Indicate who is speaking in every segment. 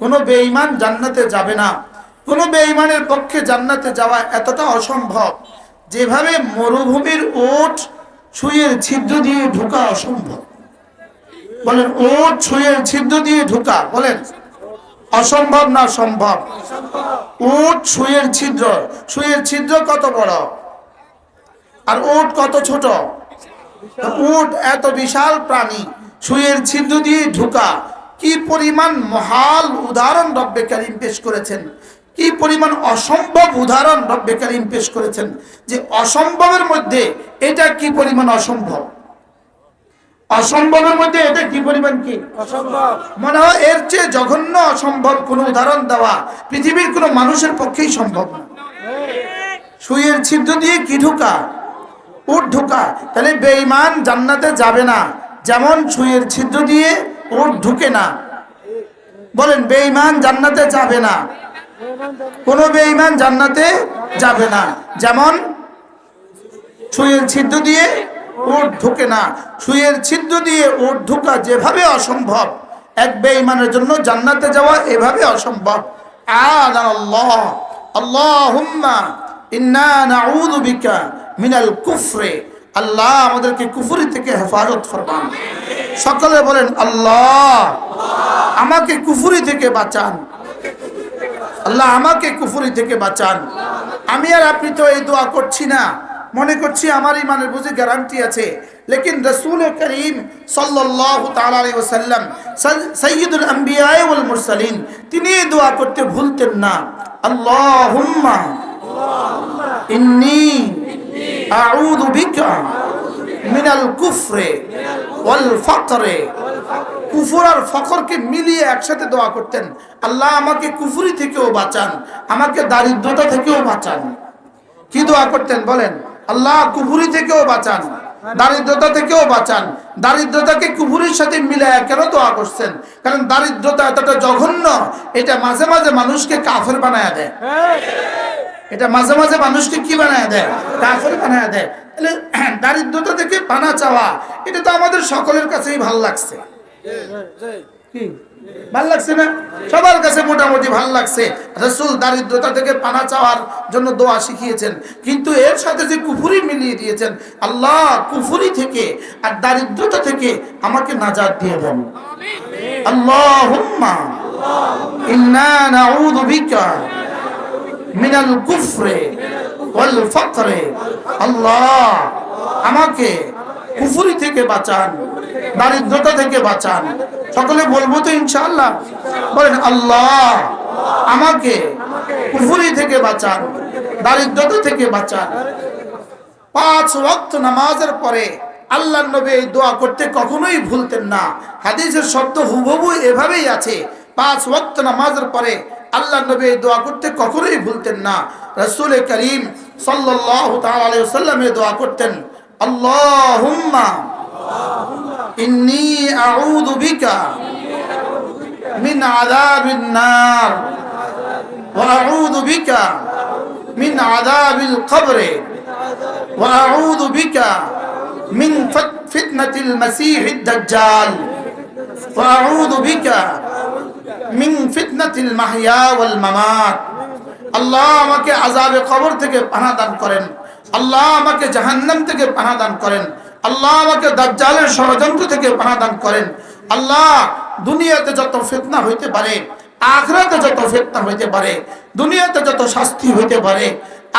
Speaker 1: কোনো বেঈমান জান্নাতে যাবে না। কোনো বেঈমানের পক্ষে জান্নাতে যাওয়া এতটা অসম্ভব, যেভাবে মরুভূমির ওট সুইয়ের ছিদ্র দিয়ে ঢোকা অসম্ভব। বলেন, ওট সুইয়ের ছিদ্র দিয়ে ঢোকা, বলেন, অসম্ভব না সম্ভব? উট সুইয়ের ছিদ্র সুইয়ের ছিদ্র কত বড়? আর উট কত ছোট? উট এত বিশাল প্রাণী সুইয়ের ছিদ্র দিয়ে ঢুকা কি পরিমাণ মহাল উদাহরণ রব্বে কারিম পেশ করেছেন? কি পরিমাণ অসম্ভব উদাহরণ রব্বে কারিম পেশ করেছেন? যে অসম্ভবের মধ্যে এটা কি পরিমাণ অসম্ভব? অসম্ভবের মধ্যে এটা কি পরিমাণ কি?
Speaker 2: অসম্ভব।
Speaker 1: মনে হয় এর চেয়ে জঘন্য অসম্ভব কোনো উদাহরণ দেওয়া পৃথিবীর কোনো মানুষের পক্ষেই সম্ভব না। সুইয়ের ছিদ্র দিয়ে কি ঢুকা? উট ঢুকা। তাহলে বেঈমান জান্নাতে যাবে না। যেমন সুইয়ের ছিদ্র দিয়ে উট ঢুকে না। বলেন, বেঈমান জান্নাতে যাবে না। কোনো বেঈমান জান্নাতে যাবে না। যেমন সুইয়ের ছিদ্র দিয়ে উট ঢুকে না। সুইয়ের ছিদ্র দিয়ে উট ঢুকা যেভাবে অসম্ভব, এক বেঈমানের জন্য জান্নাতে যাওয়া এভাবে অসম্ভব। আলা আল্লাহ আল্লাহুম্মা ইন্না নাউযু বিকা মিনাল কুফরে। আল্লাহ আমাদেরকে কুফুরি থেকে হেফাজত ফরমান। সকলে বলেন, আল্লাহ, আমাকে কুফুরি থেকে বাঁচান। আল্লাহ আমাকে কুফুরি থেকে বাঁচান। আমি আর আপনি তো এই দোয়া করছি না। মনে করছি আমার ইমানের বুঝে গ্যারান্টি আছে। লেকিন রসুল করিম সাল্লাল্লাহু তাআলা আলাইহি ওয়াসাল্লাম সাইয়্যিদুল আম্বিয়া ওয়াল মুরসালিন, তিনি এই দোয়া করতে ভুলতেন না। আল্লাহুম্মা, ইন্নী আউযু বিকা মিনাল কুফরে ওয়াল ফাকরে। কুফর আর ফকরকে মিলিয়ে একসাথে দোয়া করতেন। আল্লাহ আমাকে কুফুরি থেকেও বাঁচান, আমাকে দারিদ্রতা থেকেও বাঁচান। কি দোয়া করতেন বলেন? আল্লাহ কুফুরি থেকেও বাঁচান, দারিদ্রতা থেকেও বাঁচান। দারিদ্রতাকে কুফুরির সাথে মিলায় কেন দোয়া করছেন? কারণ দারিদ্রতা এতটা জঘন্য, এটা মাঝে মাঝে মানুষকে কাফের বানায় দেয়। এটা মাঝে মাঝে মানুষকে কি বানায় দেয়? কাফের বানায় দেয়। তাহলে দারিদ্রতা থেকে পানা চাওয়া, এটা তো আমাদের সকলের কাছেই ভালো লাগছে। ভালো লাগছে না? সবার কাছে মোটামুটি ভালো লাগছে। রসুল দারিদ্রতা থেকে পানা চাওয়ার জন্য দোয়া শিখিয়েছেন। কিন্তু এর সাথে যে কুফুরি মিলিয়ে দিয়েছেন, আল্লাহ কুফুরি থেকে আর দারিদ্রতা থেকে আমাকে নাজাত দিয়ে দেন। আল্লাহুম্মা, ইন্না নাউযু বিকা মিনাল কুফরে ওয়াল ফকরে। আল্লাহ, আমাকে কুফুরি থেকে বাঁচান, দারিদ্রতা থেকে বাঁচান। সকলে বলব তো ইনশাআল্লাহ। বলেন, আল্লাহ, আমাকে কুফুরি থেকে বাঁচান, দারিদ্রতা থেকে বাঁচান। পাঁচ ওয়াক্ত নামাজের পরে আল্লাহ নবী এই দোয়া করতে কখনোই ভুলতেন না। হাদিসের শব্দ হুবহু এভাবেই আছে। পাঁচ ওয়াক্ত নামাজের পরে আল্লাহ নবী এই দোয়া করতে কখনোই ভুলতেন না। রসুল করিম সাল্লাহ তাল্লাম এই দোয়া করতেন, আল্লাহুম্মা ইন্নি আউযু বিকা মিন আযাবিন নার ওয়া আউযু বিকা মিন আযাবিল কবর ওয়া আউযু বিকা মিন ফিতনাতিল মাসীহিদ দাজ্জাল ওয়া আউযু বিকা মিন ফিতনাতিল মাহিয়া ওয়াল মামাত। আল্লাহ আমাকে আজাবে কবর থেকে পানা দান করেন। আল্লাহ আমাকে জাহান্নাম থেকে পানা দান করেন। আল্লাহ আমাকে দাজ্জালের ষড়যন্ত্র থেকে পানা দান করেন। আল্লাহ দুনিয়াতে যত ফিতনা হইতে পারে, আখরাতে যত ফিতনা হইতে পারে, দুনিয়াতে যত শাস্তি হইতে পারে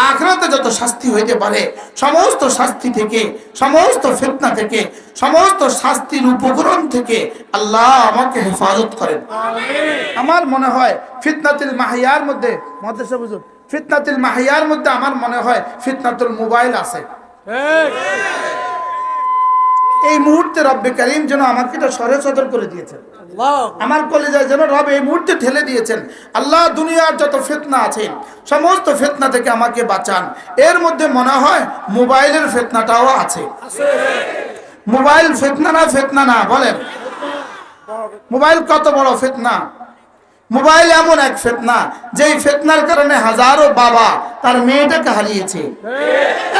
Speaker 1: আখরাতে যত শাস্তি হইতে পারে সমস্ত শাস্তি থেকে সমস্ত ফিতনা থেকে সমস্ত শাস্তির উপকরণ থেকে আল্লাহ আমাকে হেফাজত করেন। আমার মনে হয় ফিতনাতুল মাহিয়ার মধ্যে মহাদেশা বুঝুন ফিতনাতুল মাহিয়ার মধ্যে আমার মনে হয় ফিতনাতুল মোবাইল আছে। এই মুহূর্তে রব্বে করিম যেন আমাকে এটা সরে সদর করে দিয়েছেন।
Speaker 2: আল্লাহ
Speaker 1: আমার কলেজায় যেন রব এই মুহূর্তে ঠেলে দিয়েছেন। আল্লাহ দুনিয়ার যত ফেতনা আছে, সমস্ত ফেতনা থেকে আমাকে বাঁচান। এর মধ্যে মনে হয় মোবাইলের ফেতনাটাও আছে। মোবাইল ফেতনা না ফেতনা না, বলেন। মোবাইল কত বড় ফেতনা। মোবাইল এমন এক ফেতনা, যেই ফেতনার কারণে হাজারো বাবা তার মেয়েটাকে হারিয়েছে।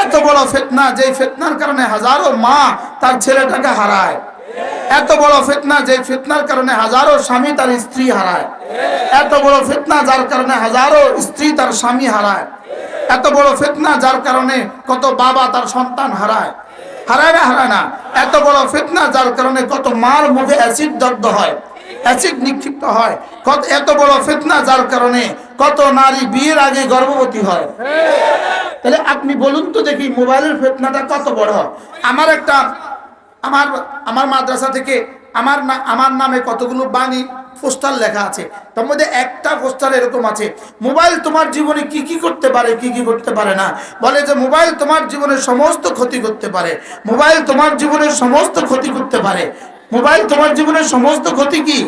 Speaker 1: এত বড় ফেতনা, যেই ফেতনার কারণে হাজারো মা তার ছেলেটাকে হারায়। এত বড় ফিতনা যে ফিতনার কারণে হাজারো স্বামী তার স্ত্রী হারায়। এত বড় ফিতনা যার কারণে হাজারো স্ত্রী তার স্বামী হারায়। এত বড় ফিতনা যার কারণে কত বাবা তার সন্তান হারায়। হারায় না হারায় না? এত বড় ফিতনা যার কারণে কত মার মুখে অ্যাসিড দগ্ধ হয়, অ্যাসিড নিক্ষিপ্ত হয়। কত, এত বড় ফিতনা যার কারণে কত নারী বিয়ের আগে গর্ভবতী হয়। তাহলে আপনি বলুন তো দেখি মোবাইলের ফিতনাটা কত বড়? আমার একটা আমার আমার মাদ্রাসা থেকে আমার না, আমার নামে কতগুলো বাণী, পোস্টার লেখা আছে। তার মধ্যে একটা পোস্টার এরকম আছে, মোবাইল তোমার জীবনে কি কি করতে পারে, কি কি করতে পারে না? বলে যে মোবাইল তোমার জীবনের সমস্ত ক্ষতি করতে পারে। মোবাইল তোমার জীবনের সমস্ত ক্ষতি করতে পারে। মোবাইল তোমার জীবনের সমস্ত ক্ষতি কি?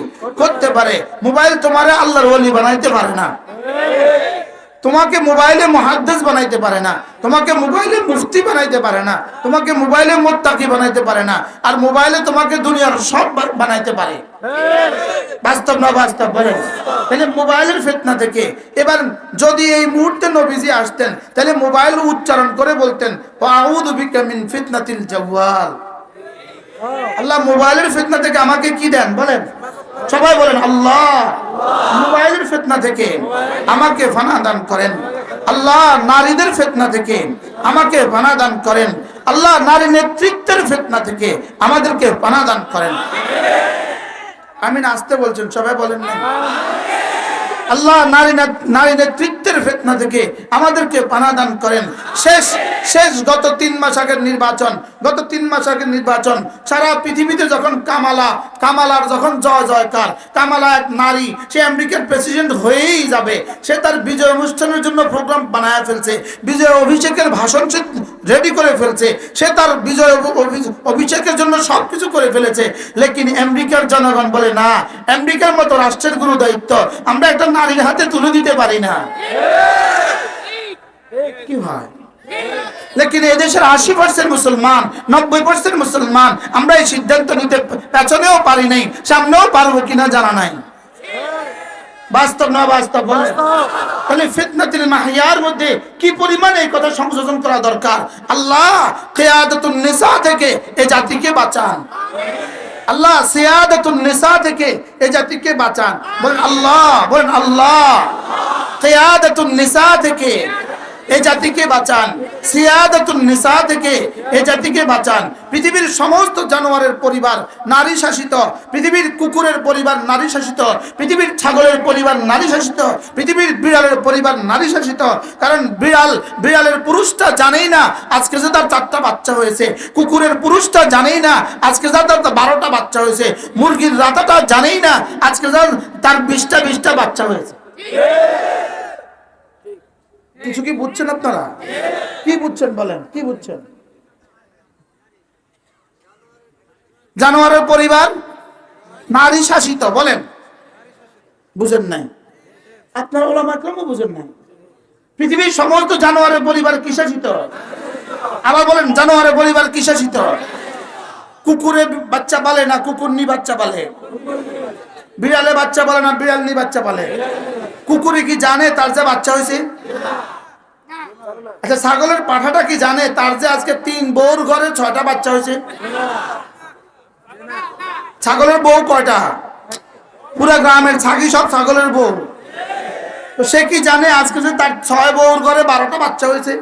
Speaker 1: করতে পারে। মোবাইল তোমারে আল্লাহর ওলি বানাইতে পারে না। তোমাকে মোবাইলে মহাদ্দেশ বানাইতে পারে না, তোমাকে মোবাইলে মুফতি বানাইতে পারে না, তোমাকে মোবাইলে মোত্তাকি বানাইতে পারে না, আর মোবাইলে তোমাকে দুনিয়ার সব বানাইতে পারে। বাস্তব না বাস্তব বলেন? তাহলে মোবাইলের ফিতনা থেকে এবার যদি এই মুহূর্তে নবীজি আসতেন, তাহলে মোবাইল উচ্চারণ করে বলতেন মিন ফিতনাতিল জাওয়াল। আল্লাহ মোবাইলের ফিতনা থেকে আমাকে কি দেন বলেন? সবাই বলেন, আল্লাহ, মোবাইলের ফেতনা থেকে আমাকে ফানা দান করেন। আল্লাহ, নারীদের ফেতনা থেকে আমাকে ফানা দান করেন। আল্লাহ, নারী নেতৃত্বের ফেতনা থেকে আমাদেরকে ফানা দান করেন। আমি আসতে বলছেন, সবাই বলেন না। আল্লাহ নারী নারী নেতৃত্বের ফেতনা থেকে আমাদেরকে পানা দান করেন। শেষ শেষ, গত তিন মাস আগের নির্বাচন, গত তিন মাস আগের নির্বাচন সারা পৃথিবীতে যখন কামালা, কামালার যখন জয় জয়কার, কামালা এক নারী, সে আমেরিকার প্রেসিডেন্ট হয়েই যাবে, সে তার বিজয় অনুষ্ঠানের জন্য প্রোগ্রাম বানায় ফেলছে, বিজয় অভিষেকের ভাষণ সে রেডি করে ফেলছে। সে তার বিজয় অভি- অভি- অভিষেকের জন্য সব কিছু করে ফেলেছে। লেকিন আমেরিকার জনগণ বলে, না, আমেরিকার মতো রাষ্ট্রের গুরু দায়িত্ব আমরা একটা নারীর হাতে তুলে দিতে পারি না। কি হয় লেকিন এদেশের আশি পার্সেন্ট মুসলমান, নব্বই পার্সেন্ট মুসলমান, আমরা এই সিদ্ধান্ত নিতে পেছনেও পারি নাই, সামনেও পারব কিনা জানা নাই। বাস্তব না বাস্তব তাহলে ফিতনাতুল মাহিয়ার মধ্যে কি পরিমাণ এই কথা সংশোধন করা দরকার? আল্লাহ কিয়াদাতুন নিসা থেকে এই জাতিকে বাঁচান। আল্লাহ সিয়াদাতুন নিসা থেকে এই জাতিকে বাঁচান। বলেন আল্লাহ বলেন আল্লাহ। কিয়াদাতুন নিসা থেকে এই জাতিকে বাঁচান। সিয়াদাতুন নিসা থেকে এই জাতিকে বাঁচান। পৃথিবীর সমস্ত জানোয়ারের পরিবার নারী শাসিত। পৃথিবীর কুকুরের পরিবার নারী শাসিত। পৃথিবীর ছাগলের পরিবার নারী শাসিত। পৃথিবীর বিড়ালের পরিবার নারী শাসিত। কারণ বিড়াল, বিড়ালের পুরুষটা জানেই না আজকে যে তার চারটা বাচ্চা হয়েছে। কুকুরের পুরুষটা জানেই না আজকে যা তার বারোটা বাচ্চা হয়েছে। মুরগির রাতাটা জানেই না আজকে যা তার বিশটা বিশটা বাচ্চা হয়েছে। কিছু কি বুঝছেন আপনারা? কি বুঝছেন বলেন, কি বুঝছেন? জানোয়ারের পরিবার নারী শাসিত, বলেন। বুঝেন নাই। আপনার ওলামা কেমন বুঝেন নাই। পৃথিবীর সমস্ত জানোয়ারের পরিবার কি শাসিত? আবার বলেন, জানোয়ারের পরিবার কি শাসিত? কুকুরে বাচ্চা পালে না কুকুর নি বাচ্চা পালে? বিড়ালে বাচ্চা পালে না বিড়াল নি বাচ্চা পালে? কুকুরে কি জানে তার যে বাচ্চা হয়েছে? আচ্ছা ছাগলের পাঠাটা কি জানে? তার যে আজকে তিন বউর ঘরে ছয়টা বাচ্চা হয়েছে। ছাগলের বউ কয়টা? পুরা গ্রামের ছাগি সব ছাগলের বউ। তো সে কি জানে? আজকে যে তার ছয় বউর ঘরে বারোটা বাচ্চা হয়েছে।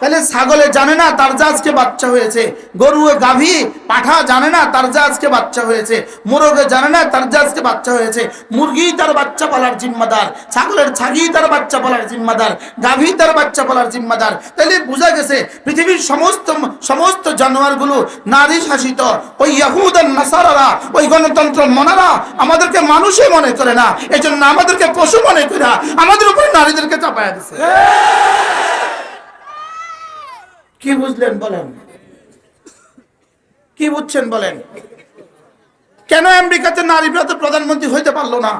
Speaker 1: তাহলে ছাগলে জানে না তার যে আজকে বাচ্চা হয়েছে। গরু গাভী, পাঠা জানে না তার যে আজকে বাচ্চা হয়েছে। মোরগে জানে না তার যে আজকে বাচ্চা হয়েছে। মুরগি তার বাচ্চা পালার জিম্মাদার। ছাগলের ছাগি তার বাচ্চা পালার জিম্মাদার। গাভী তার বাচ্চা পালার জিম্মাদার। তাহলে বোঝা গেছে, পৃথিবীর সমস্ত সমস্ত জানোয়ারগুলো নারী শাসিত। ওই ইয়াহুদ আর নাসারারা, ওই গণতন্ত্র মনারা আমাদেরকে মানুষই মনে করে না। এই জন্য আমাদেরকে পশু মনে করে আমাদের উপরে নারীদেরকে চাপায়া দিছে। কি বুঝলেন বলেন? কি বুঝছেন বলেন? কেন আমেরিকাতে নারীরা তো প্রধানমন্ত্রী হইতে পারল না?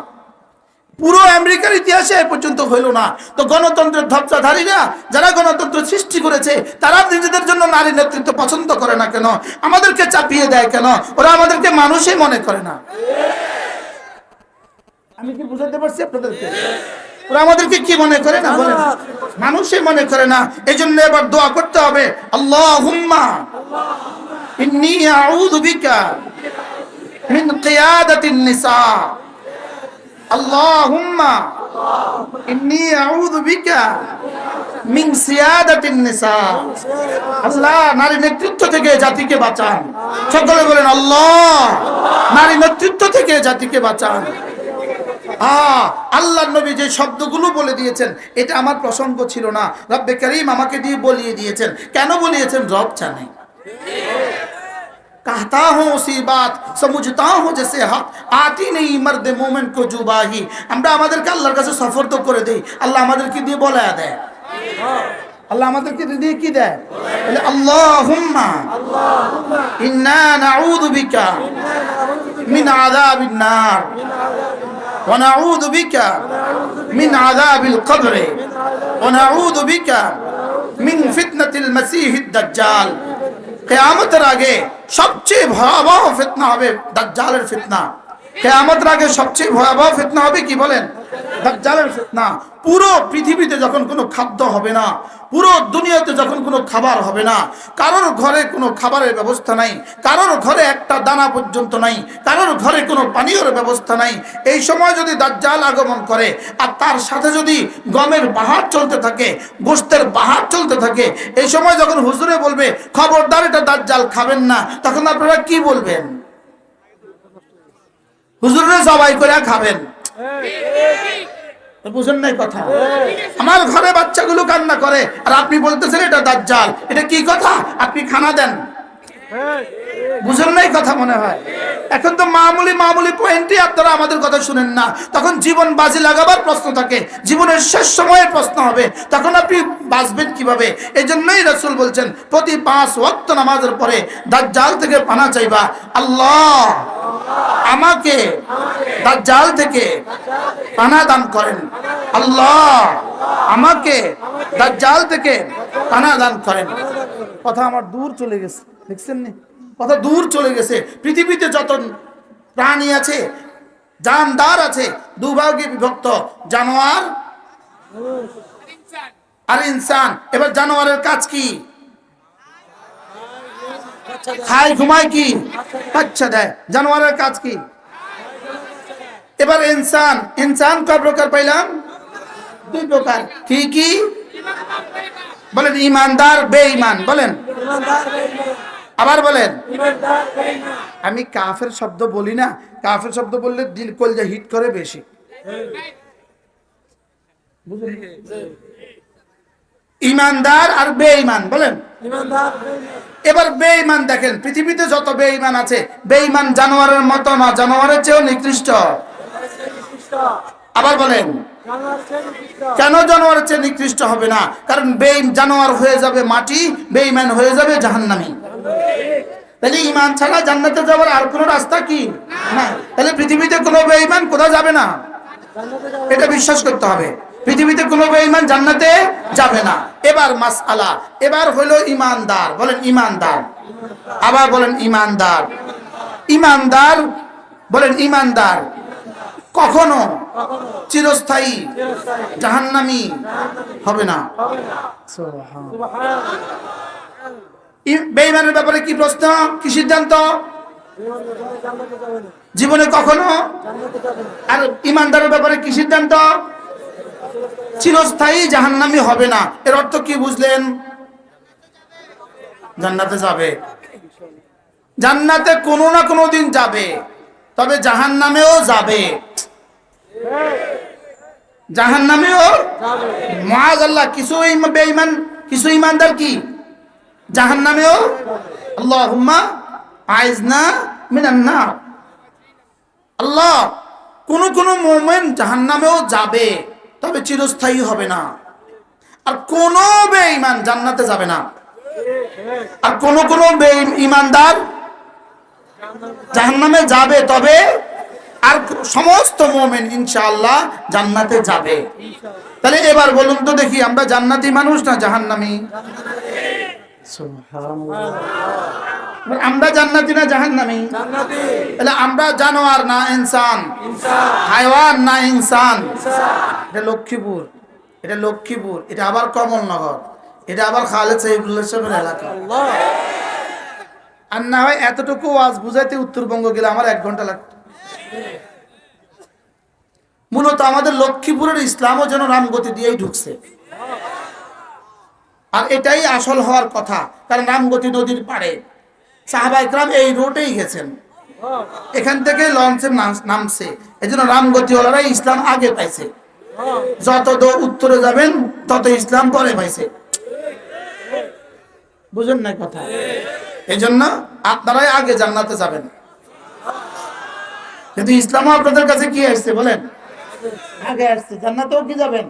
Speaker 1: পুরো আমেরিকার ইতিহাসে এ পর্যন্ত হইল না। তো গণতন্ত্রের ধ্বজাধারীরা যারা গণতন্ত্র সৃষ্টি করেছে, তারা নিজেদের জন্য নারী নেতৃত্ব পছন্দ করে না কেন? আমাদেরকে চাপিয়ে দেয় কেন? ওরা আমাদেরকে মানুষই মনে করে না। আমি কি বুঝাতে পারছি আপনাদেরকে? ওরা আমাদেরকে কি মনে করে না বলে মানুষে মনে করে না এই জন্য এবার দোয়া করতে হবে। আল্লাহ হুম্মা ইন্নি মিন ইন্নি আল্লাহ, নারী নেতৃত্ব থেকে জাতিকে সকলে বলেন, আল্লাহ, নারী নেতৃত্ব থেকে জাতিকে বাঁচান। আহ আল্লাহ নবী যে শব্দগুলো বলে দিয়েছেন এটা আমার প্রসঙ্গ ছিল না রব্বে করিম আমাকে দিয়ে বলিয়ে দিয়েছেন কেন বলিয়েছেন রব জানে कहता हूँ उसी बात समझता हूँ जैसे हक आती नहीं मर्द मोमेन को जुबाही আমরা আমাদেরকে আল্লাহর কাছে সফর তো করে দেই আল্লাহ আমাদেরকে দিয়ে বলায় দেয় আল্লাহ আমাদেরকে দিয়ে কি দেয় বলে আল্লাহুম্মা ইন্না নাউযু বিকা মিন আযাবিন নার ونعوذ بك من عذاب القبر ونعوذ بك من فتنة المسيح الدجال কেয়ামতের আগে সবচেয়ে ভয়াবহ ফিতনা হবে দাজ্জালের ফিতনা কেয়ামতের আগে সবচেয়ে ভয়াবহ ফিতনা হবে কি বলেন? দাজ্জালের ফিতনা। পুরো পৃথিবীতে যখন কোনো খাদ্য হবে না, পুরো দুনিয়াতে যখন কোনো খাবার হবে না, কারোর ঘরে কোনো খাবারের ব্যবস্থা নাই, কারোর ঘরে একটা দানা পর্যন্ত নাই, কারোর ঘরে কোনো পানীয়র ব্যবস্থা নাই, এই সময় যদি দাজ্জাল আগমন করে, আর তার সাথে যদি গমের বাহার চলতে থাকে, গোস্তের বাহার চলতে থাকে, এই সময় যখন হুজুরে বলবে, খবরদার, এটা দাজ্জাল খাবেন না, তখন আপনারা কি বলবেন? হুজুরে জবাই করে খাবেন। বুঝুন নাই কথা। আমার ঘরে বাচ্চাগুলো কান্না করে আর আপনি বলতেছেন এটা দাজ্জাল। এটা কি কথা? আপনি খানা দেন। বুঝেন নাই কথা মনে হয়। এখন তো মামুলি মামুলি পয়েন্টই আপনারা আমাদের কথা শুনেন না। তখন জীবন বাজি লাগাবার প্রশ্ন থাকে। জীবনের শেষ সময়ের প্রশ্ন হবে। তখন আপনি বাঁচবেন কীভাবে? এই জন্যই রসুল বলছেন, প্রতি পাঁচ ওয়াক্ত নামাজের পরে দাজ্জাল থেকে পানা চাইবা। আল্লাহ আমাকে দাজ্জাল থেকে পানা দান করেন। আল্লাহ আমাকে দাজ্জাল থেকে পানা দান করেন। কথা আমার দূর চলে গেছে। দেখছেন নি? কথা দূর চলে গেছে। পৃথিবীতে যত প্রাণী আছে, জানদার আছে দুভাগে বিভক্ত জানোয়ার আর ইনসান। এবার জানোয়ারের কাজ কি? খায়, ঘুমায় কি? বাচ্চা দেয় জানোয়ারের কাজ কি? এবার ইনসান ইনসান কয় প্রকার পাইলাম? দুই প্রকার। কি কি? বলেন, ইমানদার, বেঈমান, বলেন। আবার বলেন। আমি কাফের শব্দ বলি না কাফের শব্দ বললে দিল কলজা হিট করে বেশি। ইমানদার আর বেঈমান বলেন। এবার বেঈমান দেখেন পৃথিবীতে যত বেঈমান আছে বেঈমান জানোয়ারের মতো না জানোয়ারের চেয়েও নিকৃষ্ট। আবার বলেন। কেন জানোয়ারের চেয়ে নিকৃষ্ট হবে না? কারণ বেঈম জানোয়ার হয়ে যাবে মাটি বেঈমান হয়ে যাবে জাহান্নামী। তাহলে ইমান ছাড়া জান্নাতে যাওয়ার আর কোনো রাস্তা কি? না। তাহলে পৃথিবীতে কোনো বেঈমান কোথাও যাবে না? এটা বিশ্বাস করতে হবে। পৃথিবীতে কোনো বেঈমান জান্নাতে যাবে না। এবার মাসআলা। এবার হলো ইমানদার বলেন ইমানদার আবার বলেন ইমানদার ইমানদার বলেন ইমানদার কখনো চিরস্থায়ী জাহান্নামী হবে না। বেঈমানের ব্যাপারে কি প্রশ্ন? কি সিদ্ধান্ত? জীবনে কখনো? আর ইমানদারের ব্যাপারে কি সিদ্ধান্ত? চিরস্থায়ী জাহান্নামী হবে না। এর অর্থ কি বুঝলেন? জান্নাতে যাবে। জান্নাতে কোনো না কোনো দিন যাবে। তবে জাহান্নামেও যাবে। জাহান্নামেও? মাজ আল্লাহ কিছু বেঈমান কিছু ইমানদার কি? জাহান্নামেও? আল্লাহুম্মা আইজনা মিনান নার আল্লাহ, কোন কোন মোমেন জাহান্নামেও যাবে, তবে চিরস্থায়ী হবে না। আর কোন বেঈমান জান্নাতে যাবে না। আর কোন কোন ইমানদার জাহান্নামে যাবে, তবে আর সমস্ত মোমেন ইনশাআল্লাহ জান্নাতে যাবে। তাহলে এবার বলুন তো দেখি, আমরা জান্নাতি মানুষ না জাহান্নামী? আমরা জান্নাতি না জাহান্নামী? তাহলে আমরা জানোয়ার না ইনসান? হাইওয়ান না ইনসান? এটা লক্ষ্মীপুর। এটা লক্ষ্মীপুর। এটা আবার কমলনগর। এটা আবার খালেদ সাহিবুল্লাহ সাহেবের এলাকা। আর না হয় এতটুকু আজ বুঝাইতে উত্তরবঙ্গ গেলে আমার এক ঘণ্টা লাগতো। মূলত আমাদের লক্ষ্মীপুরের ইসলামও যেন রামগতি দিয়েই ঢুকছে। আর এটাই আসল হওয়ার কথা, কারণ রামগতি নদীর পাড়ে। সাহাবা ইকরাম এই রোডেই গেছেন। এখান থেকে লঞ্চে নামছে। এই জন্য রামগতি ওলারাই ইসলাম আগে পাইছে। যত উত্তরে যাবেন, তত ইসলাম পরে পাইছে। বুঝেন না কথা? এই জন্য আপনারাই আগে জান্নাতে যাবেন। কিন্তু ইসলামও আপনাদের কাছে কি আসছে বলেন? আগে আসছে, জান্নাতেও কি যাবেন?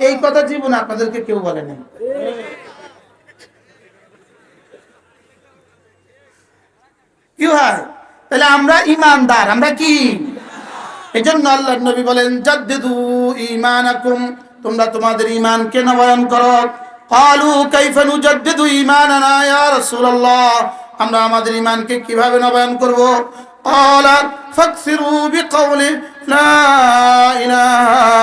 Speaker 1: এই কথা জীবনে আপনাদেরকে কেউ বলে নাই কি হয় তাহলে আমরা ইমানদার আমরা কি এই জন্য আল্লাহ নবী বলেন জাদ্দিদু ঈমানাকুম তোমরা তোমাদের ঈমানকে নবায়ন করো ক্বালু কাইফা নুজাদ্দিদু ঈমানানা ইয়া রাসূলুল্লাহ আমরা আমাদের ঈমানকে কিভাবে নবায়ন করব قال فاكثروا بقول لا إله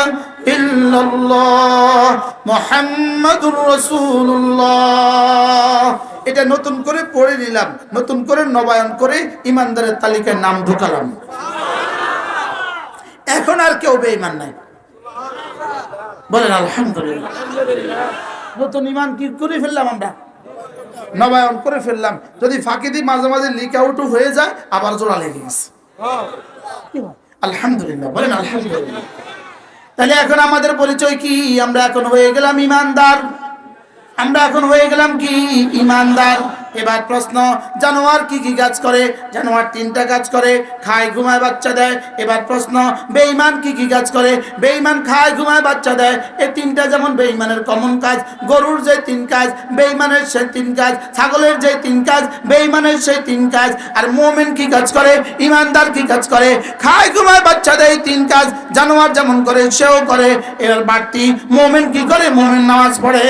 Speaker 1: এটা নতুন করে পড়ে নিলাম নতুন করে নবায়ন করে ইমানদারের তালিকায় নাম ঢুকালাম। এখন আর কেউ বেঈমান নাই। বলেন আলহামদুলিল্লাহ। নতুন ইমান কি করে ফেললাম আমরা? নবায়ন করে ফেললাম। যদি ফাঁকি দিই মাঝে মাঝে লিক আউট হয়ে যায় আবার জোড়া লেগে গেছে। হ্যাঁ। আলহামদুলিল্লাহ বলেন আলহামদুলিল্লাহ। তাহলে এখন আমাদের পরিচয় কি? আমরা এখন হয়ে গেলাম ইমানদার। আমরা এখন হয়ে গেলাম কি? ইমানদার। এবার প্রশ্ন, জানোয়ার কি কি কাজ করে? জানোয়ার তিনটা কাজ করে, খায়, ঘুমায়, বাচ্চা দেয়। এবার প্রশ্ন, বেঈমান কি কি কাজ করে? বেঈমান খায়, ঘুমায়, বাচ্চা দেয়। এই তিনটা যেমন বেঈমানের কমন কাজ, গরুর যে তিন কাজ, বেঈমানের সেই তিন কাজ, ছাগলের যে তিন কাজ, বেঈমানের সেই তিন কাজ। আর মোমেন কি কাজ করে? ইমানদার কি কাজ করে? খায়, ঘুমায়, বাচ্চা দেয় তিন কাজ। জানোয়ার যেমন করে, সেও করে। এবার বাড়তি মোমেন কি করে? মোমেন নামাজ পড়ে।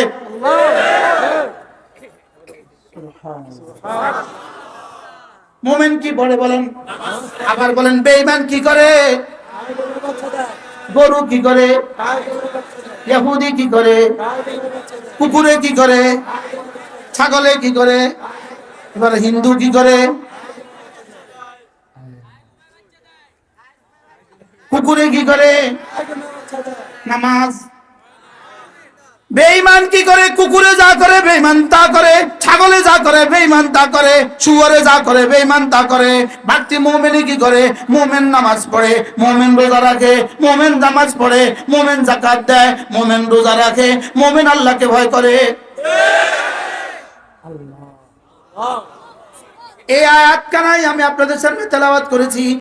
Speaker 1: মোমেন কি পড়ে বলেন? আবার বলেন, বেঈমান কি করে? গরু কি করে? ইহুদি কি করে? কুকুরে কি করে? ছাগলে কি করে? এবার হিন্দু কি করে? কুকুরে কি করে? নামাজ। বেঈমান কি করে? কুকুরে যা করে, বেঈমান তা করে। ছাগলে যা করে, বেঈমান তা করে। শুয়ারে যা করে, বেঈমান তা করে। বাড়তি মোমেনে কি করে? মোমেন নামাজ পড়ে, মোমেন রোজা রাখে, মোমেন নামাজ পড়ে, মোমেন জাকাত দেয়, মোমেন রোজা রাখে, মোমেন আল্লাহকে ভয় করে। এই আয়াত কানাই আমি আপনাদের সামনে তেলাওয়াত করেছি।